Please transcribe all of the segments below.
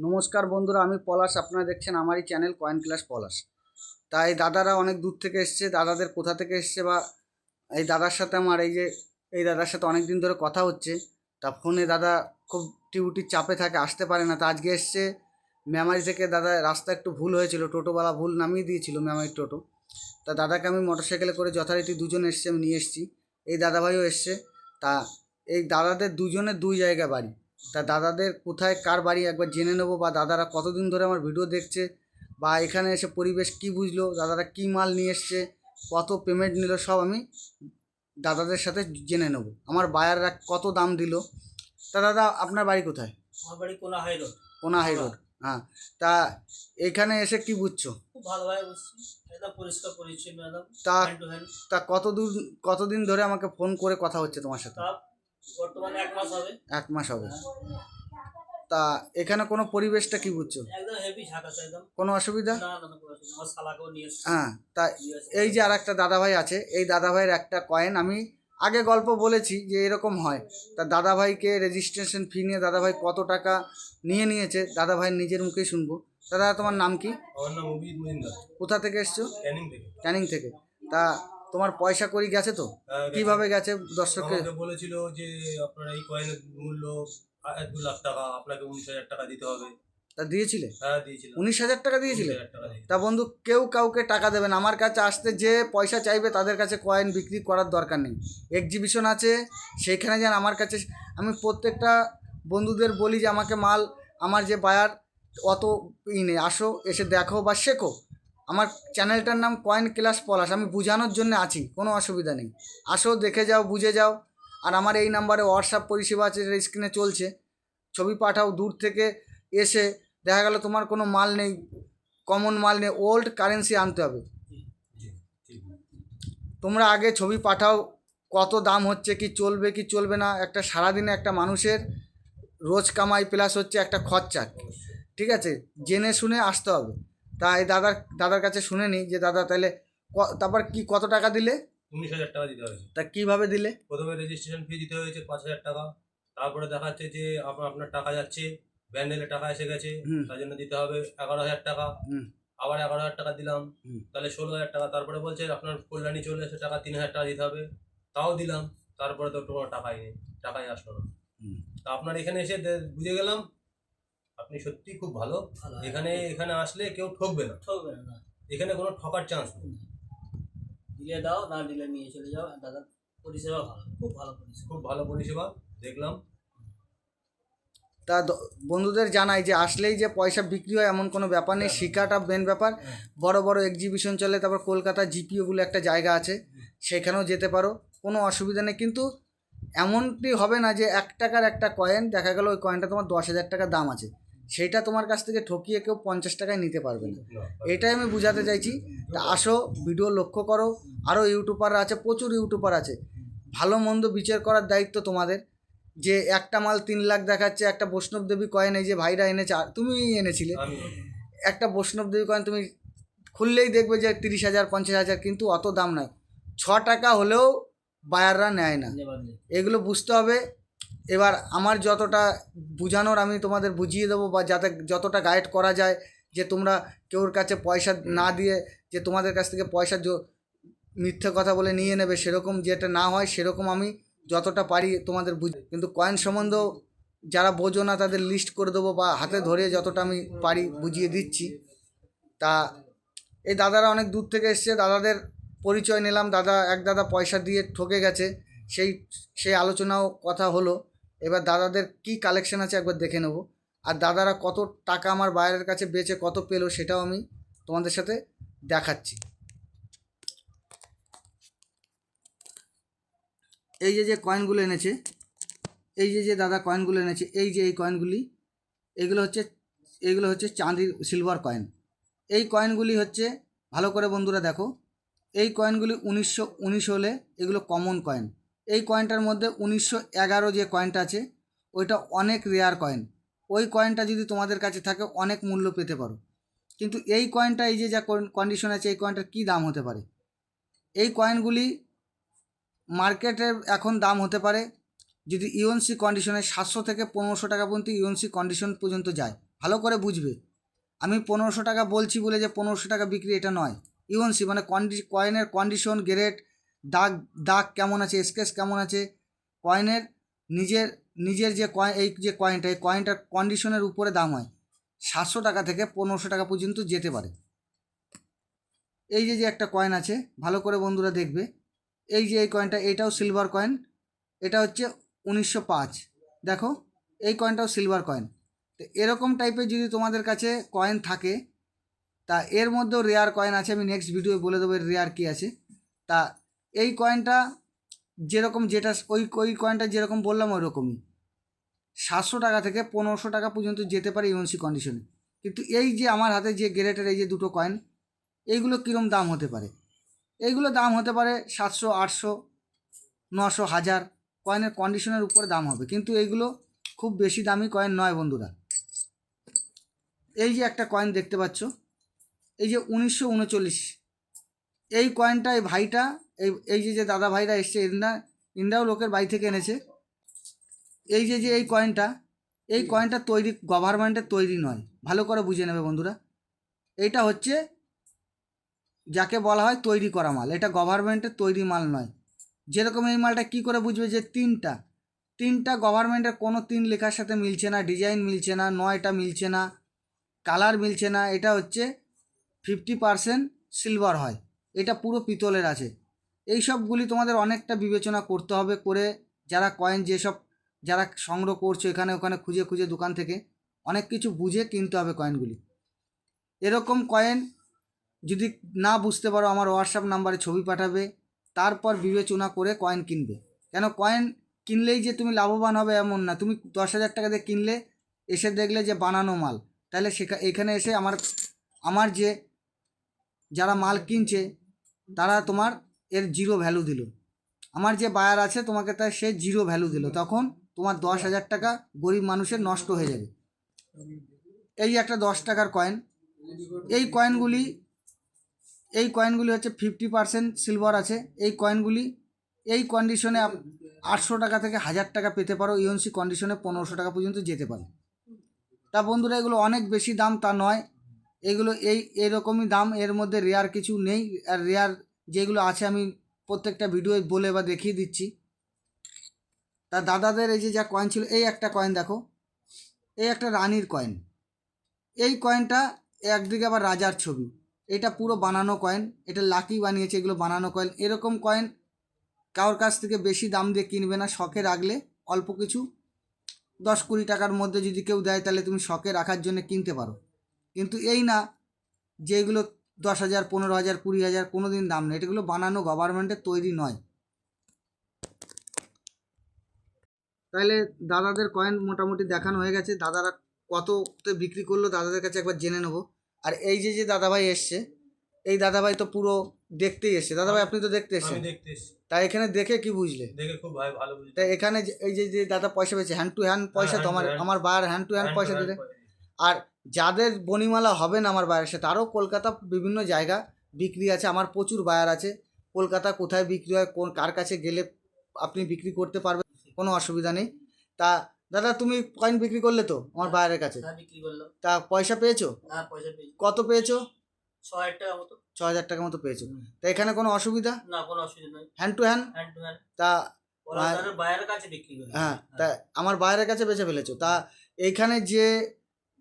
নমস্কার বন্ধুরা, আমি পলাশ। আপনারা দেখছেন আমারই চ্যানেল কয়েন ক্লাস পলাশ। তাই দাদারা অনেক দূর থেকে এসছে, দাদাদের কোথা থেকে এসছে বা এই দাদার সাথে আমার এই যে, এই দাদার সাথে অনেক দিন ধরে কথা হচ্ছে। তা ফোনে দাদা খুব টিউটির চাপে থাকে, আসতে পারে না। তা আজকে এসছে মেমারি থেকে দাদা রাস্তা একটু ভুল হয়েছিল, টোটোওয়ালা ভুল নামিয়ে দিয়েছিল মেমারির টোটো। তা দাদাকে আমি মোটরসাইকেলে করে যথারীতি দুজন এসছে, আমি নিয়ে এসেছি। এই দাদাভাইও এসছে। তা এই দাদাদের দুজনের দুই জায়গা বাড়ি। তা দাদাদের কোথায় কার বাড়ি একবার জেনে নেব বা দাদারা কতদিন ধরে আমার ভিডিও দেখছে বা এখানে এসে পরিবেশ কি বুঝলো দাদারা কি মাল নিয়ে এসছে কত পেমেন্ট নিল সব আমি দাদাদের সাথে জেনে নেব। আমার বায়াররা কত দাম দিল। তা দাদা আপনার বাড়ি কোথায়? আমার বাড়ি Kona high road. Kona high road হ্যাঁ। তা এখানে এসে কি বুঝছ? তা হ্যান্ড তা কত দূর কতদিন ধরে আমাকে ফোন করে কথা হচ্ছে তোমার সাথে? বর্তমানে এক মাস হবে। এক মাস হবে। তা এখানে কোনো পরিবেশটা কি বুঝছ? একদম হেভি ঝাঁকাস একদম। কোনো অসুবিধা? না না শালাকেও নিয়ে হ্যাঁ তা এই যে আর একটা দাদাভাই আছে এই দাদাভাইয়ের একটা কয়েন। আমি আগে গল্প বলেছি যে এরকম হয়। তা দাদাভাইকে রেজিস্ট্রেশন ফি নিয়ে দাদাভাই কত টাকা নিয়ে নিয়েছে দাদাভাইয়ের নিজের মুখেই শুনব। দাদা তোমার নাম কি? আমার নাম কোথা থেকে এসছো? ক্যানিং থেকে। ক্যানিং থেকে। তা তোমার পয়সা করি গেছে তো? আহ, কীভাবে গেছে দর্শককে বলেছিল যে আপনার এই কয়েনের মূল্য এক দু লাখ টাকা আপনাকে উনিশ হাজার টাকা দিতে হবে। তা দিয়েছিলে? হ্যাঁ উনিশ হাজার টাকা দিয়েছিলে। তা বন্ধু কেউ কাউকে টাকা দেবে না। আমার কাছে আসতে যে পয়সা চাইবে তাদের কাছে কয়েন বিক্রি করার দরকার নেই। এক্সিবিশন আছে সেইখানে যেন। আমার কাছে আমি প্রত্যেকটা বন্ধুদের বলি যে আমাকে মাল আমার যে বায়ার অত ই নেই। আসো এসে দেখো বা শেখো। আমার চ্যানেলটার নাম কয়েন ক্লাস পলাশ, আমি বোঝানোর জন্য আছি, কোনো অসুবিধা নেই। আসো, দেখে যাও, বুঝে যাও। আর আমার এই নাম্বারে হোয়াটসঅ্যাপ পরিষেবা আছে স্ক্রিনে চলছে। ছবি পাঠাও, দূর থেকে এসে দেখা গেল তোমার কোনো মাল নেই কমন মাল নেই ওল্ড কারেন্সি আনতে হবে। তোমরা আগে ছবি পাঠাও, কত দাম হচ্ছে, কি চলবে কি চলবে না, একটা সারাদিনে একটা মানুষের রোজ কামাই প্লাস হচ্ছে একটা খরচা। ঠিক আছে? জেনে শুনে আসতে হবে। তাই দাদার দাদার কাছে শুনে নিই যে দাদা তাহলে তারপর কি কত টাকা দিলে? উনিশ হাজার টাকা দিতে হয়েছে। তা কীভাবে দিলে? প্রথমে রেজিস্ট্রেশন ফি দিতে হয়েছে পাঁচ হাজার টাকা। তারপরে দেখাচ্ছে যে আপনার আপনার টাকা যাচ্ছে ব্যান্ডেলে টাকা এসে গেছে। তার জন্য দিতে হবে এগারো হাজার টাকা। আবার এগারো হাজার টাকা দিলাম তাহলে ষোলো হাজার টাকা। তারপরে বলছে আপনার কল্যাণী চলে এসে টাকা তিন হাজার টাকা দিতে হবে। তাও দিলাম তারপরে তো তোমার টাকাই নেই টাকাই আসলো না। তা আপনার এখানে এসে বুঝে গেলাম আপনি সত্যি খুব ভালো। ভালো এখানে এখানে আসলে কেউ ঠকবে না। ঠকবে না, এখানে কোনো ঠকার চান্স নেই। দিলে দাও না দিলে নিয়ে চলে যাও। দাদার পরিষেবা ভালো খুব ভালো পরিষেবা। খুব ভালো পরিষেবা দেখলাম। তা বন্ধুদের জানাই যে আসলেই যে পয়সা বিক্রি হয় এমন কোনো ব্যাপার নেই। শিকাটা মেন ব্যাপার। বড় বড় এক্সিবিশন চলে তারপর কলকাতা জিপিও বলে একটা জায়গা আছে। সেখানেও যেতে পারো কোনো অসুবিধা নেই। কিন্তু এমনটি হবে না যে এক টাকার একটা কয়েন দেখা গেল ওই কয়েনটা তোমার দশ হাজার টাকা দাম আছে। সেইটা তোমার কাছ থেকে ঠকিয়ে কেউ পঞ্চাশ টাকায় নিতে পারবে না। না, এটাই আমি বুঝাতে চাইছি। তা আসো ভিডিও লক্ষ্য করো। আরও ইউটিউবার আছে প্রচুর ইউটিউবার আছে। ভালো মন্দ বিচার করার দায়িত্ব তোমাদের। যে একটা মাল তিন লাখ দেখাচ্ছে একটা বৈষ্ণব দেবী কয়েন এই যে ভাইরা এনেছে আর তুমি এনেছিলে। একটা বৈষ্ণব দেবী কয়েন তুমি খুললেই দেখবে যে তিরিশ হাজার পঞ্চাশ হাজার কিন্তু অত দাম নয়। ছ টাকা হলেও বায়াররা নেয় না। এগুলো বুঝতে হবে। এবার আমার যতটা বোঝানোর আমি তোমাদের বুঝিয়ে দেবো বা যাতে যতটা গাইড করা যায় যে তোমরা কেউর কাছে পয়সা না দিয়ে যে তোমাদের কাছ থেকে পয়সা মিথ্যে কথা বলে নিয়ে নেবে সেরকম যেটা না হয় সেরকম আমি যতটা পারি তোমাদের বুঝ, কিন্তু কয়েন সম্বন্ধেও যারা বোঝো না তাদের লিস্ট করে দেবো বা হাতে ধরে যতটা আমি পারি বুঝিয়ে দিচ্ছি। তা এই দাদারা অনেক দূর থেকে এসছে, দাদাদের পরিচয় নিলাম, দাদা, এক দাদা পয়সা দিয়ে ঠকে গেছে, সেই সেই আলোচনাও কথা হলো। এবার দাদাদের কি কালেকশন আছে একবার দেখে নেব। আর দাদারা কত টাকা আমার বাইরের কাছে বেচে কত পেল সেটাও আমি তোমাদের সাথে দেখাচ্ছি। এই যে যে কয়েনগুলো এনেছে, এই যে যে দাদা কয়েনগুলো এনেছে, এই যে এই কয়েনগুলি এগুলো হচ্ছে এগুলো হচ্ছে চাঁদির সিলভার কয়েন এই কয়েনগুলি হচ্ছে, ভালো করে বন্ধুরা দেখো, এই কয়েনগুলি উনিশশো উনিশ হলে এগুলো কমন কয়েন এই কয়েনটার মধ্যে উনিশশো এগারো যে কয়েনটা আছে, ওইটা অনেক রেয়ার কয়েন ওই কয়েনটা যদি তোমাদের কাছে থাকে, অনেক মূল্য পেতে পারো। কিন্তু এই কয়েনটা এই যে যা কন্ডিশন আছে, এই কয়েনটার কী দাম হতে পারে? এই কয়েনগুলি মার্কেটে এখন দাম হতে পারে, যদি ইউএনসি কন্ডিশনে সাতশো থেকে পনেরোশো টাকা পর্যন্ত ইউএনসি কন্ডিশন পর্যন্ত যায়। ভালো করে বুঝবে। আমি পনেরোশো টাকা বলছি বলে যে পনেরোশো টাকা বিক্রি এটা নয়। ইউএনসি মানে কন্ডি কয়েনের কন্ডিশন গ্রেড দাগ দাগ কেমন আছে, স্কেচ কেমন আছে? কয়েনের নিজের নিজের যে কয়েন এই যে কয়েনটা এই কয়েনটার কন্ডিশনের উপরে দাম হয়। সাতশো টাকা থেকে পনেরোশো টাকা পর্যন্ত যেতে পারে। এই যে যে একটা কয়েন আছে, ভালো করে বন্ধুরা দেখবে। এই যে, এই কয়েনটা এটাও সিলভার কয়েন এটা হচ্ছে উনিশশো পাঁচ। দেখো, এই কয়েনটাও সিলভার কয়েন তো এরকম টাইপের যদি তোমাদের কাছে কয়েন থাকে, তা এর মধ্যেও রেয়ার কয়েন আছে, আমি নেক্সট ভিডিও বলে দেবো রেয়ার কী আছে। তা এই কয়েনটা যেরকম যেটা, ওই ওই কয়েনটা যেরকম বললাম ওই রকমই সাতশো টাকা থেকে পনেরোশো টাকা পর্যন্ত যেতে পারে ইউএনসি কন্ডিশনে কিন্তু এই যে আমার হাতে যে গ্রেটের এই যে দুটো কয়েন এইগুলো কীরম দাম হতে পারে? এইগুলো দাম হতে পারে সাতশো, আটশো, নশো, হাজার। কয়েনের কন্ডিশনের উপরে দাম হবে। কিন্তু এইগুলো খুব বেশি দামি কয়েন নয় বন্ধুরা। এই যে একটা কয়েন দেখতে পাচ্ছ, এই যে উনিশশো উনচল্লিশ। এই কয়েনটা এই ভাইটা এই এই যে যে দাদা ভাইরা এসছে ইন্ডা ইন্ডাও লোকের বাড়ি থেকে এনেছে। এই যে যে এই কয়েনটা এই কয়েনটা তৈরি গভর্নমেন্টের তৈরি নয়। ভালো করে বুঝে নেবে বন্ধুরা। এইটা হচ্ছে যাকে বলা হয় তৈরি করা মাল। এটা গভর্নমেন্টের তৈরি মাল নয়। যেরকম এই মালটা কি করে বুঝবে যে তিনটা তিনটা গভর্নমেন্টের কোনো তিন লেখার সাথে মিলছে না ডিজাইন মিলছে না, নয়টা মিলছে না কালার মিলছে না, এটা হচ্ছে ফিফটি পারসেন্ট সিলভার হয়। এটা পুরো পিতলের আছে। এই সবগুলি তোমাদের অনেকটা বিবেচনা করতে হবে করে যারা কয়েন যেসব, যারা সংগ্রহ করছ এখানে ওখানে খুঁজে খুঁজে দোকান থেকে, অনেক কিছু বুঝে কিনতে হবে কয়েনগুলি। এরকম কয়েন যদি না বুঝতে পারো আমার হোয়াটসঅ্যাপ নাম্বারে ছবি পাঠাবে, তারপর বিবেচনা করে কয়েন কিনবে। কেন কয়েন কিনলেই যে তুমি লাভবান হবে এমন না। তুমি দশ হাজার টাকা দিয়ে কিনলে, এসে দেখলে যে বানানো মাল। তাহলে সেখা, এখানে এসে আমার আমার যে যারা মাল কিনছে, তারা তোমার এর জিরো ভ্যালু দিল। আমার যে বায়ার আছে, তোমাকে তাই সে জিরো ভ্যালু দিল। তখন তোমার দশ হাজার টাকা গরিব মানুষের নষ্ট হয়ে যাবে। এই একটা দশ টাকার কয়েন এই কয়েনগুলি এই কয়েনগুলি হচ্ছে ফিফটি পার্সেন্ট সিলভার আছে। এই কয়েনগুলি এই কন্ডিশনে আটশো টাকা থেকে হাজার টাকা পেতে পারো। ইউএনসি কন্ডিশনে পনেরোশো টাকা পর্যন্ত যেতে পারে। তা বন্ধুরা, এগুলো অনেক বেশি দাম, তা নয়। এগুলো এই, এরকমই দাম। এর মধ্যে রেয়ার কিছু নেই। আর রেয়ার যেগুলো আছে আমি প্রত্যেকটা ভিডিও বলে বা দেখিয়ে দিচ্ছি। তা দাদাদের এই যে যা কয়েন ছিল, এই একটা কয়েন দেখো, এই একটা রানীর কয়েন এই কয়েনটা একদিকে আবার রাজার ছবি। এটা পুরো বানানো কয়েন এটা লাকি বানিয়েছে এগুলো বানানো কয়েন এরকম কয়েন কারোর কাছ থেকে বেশি দাম দিয়ে কিনবে না, শখে রাখলে অল্প কিছু। দশ কুড়ি টাকার মধ্যে যদি কেউ দেয়, তাহলে তুমি শখে রাখার জন্য কিনতে পারো। কিন্তু এই না যে এগুলো দশ হাজার পনেরো হাজার কুড়ি হাজার কোনো দিন দাম নেই। এগুলো বানানো গভর্নমেন্টের তৈরি নয়। তাহলে দাদাদের কয়েন মোটামুটি দেখানো হয়ে গেছে। দাদারা কততে বিক্রি করল দাদাদের কাছে একবার জেনে নেব। আর এই যে যে দাদাভাই এসছে এই দাদাভাই তো পুরো দেখতেই এসছে। দাদাভাই আপনি তো দেখতে এসছেন। তাই এখানে দেখে কি বুঝলে? দেখে খুব ভাই ভালো বুঝতে তাই এখানে এই যে যে দাদা পয়সা পেয়েছে হ্যান্ড টু হ্যান্ড পয়সা তো আমার আমার বার হ্যান্ড টু হ্যান্ড পয়সা দিলে। আর যাদের বনিমালা হবে না আমার বায়ের সাথে আরও কলকাতা বিভিন্ন জায়গা বিক্রি আছে আমার প্রচুর বায়ার আছে। কলকাতা কোথায় বিক্রি হয় কোন কার কাছে গেলে আপনি বিক্রি করতে পারবেন কোনো অসুবিধা নেই। তা দাদা তুমি কয়েন বিক্রি করলে তো আমার বায়ারের কাছে? হ্যাঁ তা পয়সা পেয়েছ? হ্যাঁ কত পেয়েছ? ছ হাজার টাকা মতো। পেয়েছ। তা এখানে কোনো অসুবিধা? না কোনো অসুবিধা নেই। Hand to hand hand to hand তা বাইরের কাছে বিক্রি হ্যাঁ তা আমার বাইরের কাছে বেছে ফেলেছো। তা এইখানে যে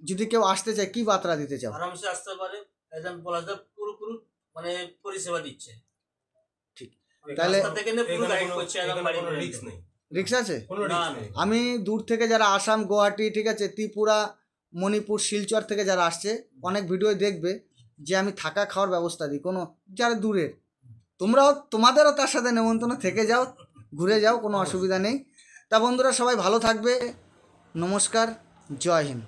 যদি কেউ আসতে চায় কি বার্তা দিতে চাও? আরামসে আসতে পারে। একদম পলাশদা পুরোপুরি মানে পরিষেবা দিচ্ছে। ঠিক। তাহলে- রিক্সা আছে? আমি দূর থেকে যারা আসাম গুয়াহাটি ঠিক আছে ত্রিপুরা মণিপুর শিলচর থেকে যারা আসছে অনেক ভিডিও দেখবে যে আমি থাকা খাওয়ার ব্যবস্থা দিই। কোনো যারা দূরের। তোমরাও তোমাদেরও তার সাথে নেমন্তন্ন থেকে যাও ঘুরে যাও কোনো অসুবিধা নেই। তা বন্ধুরা সবাই ভালো থাকবে। নমস্কার জয় হিন্দ।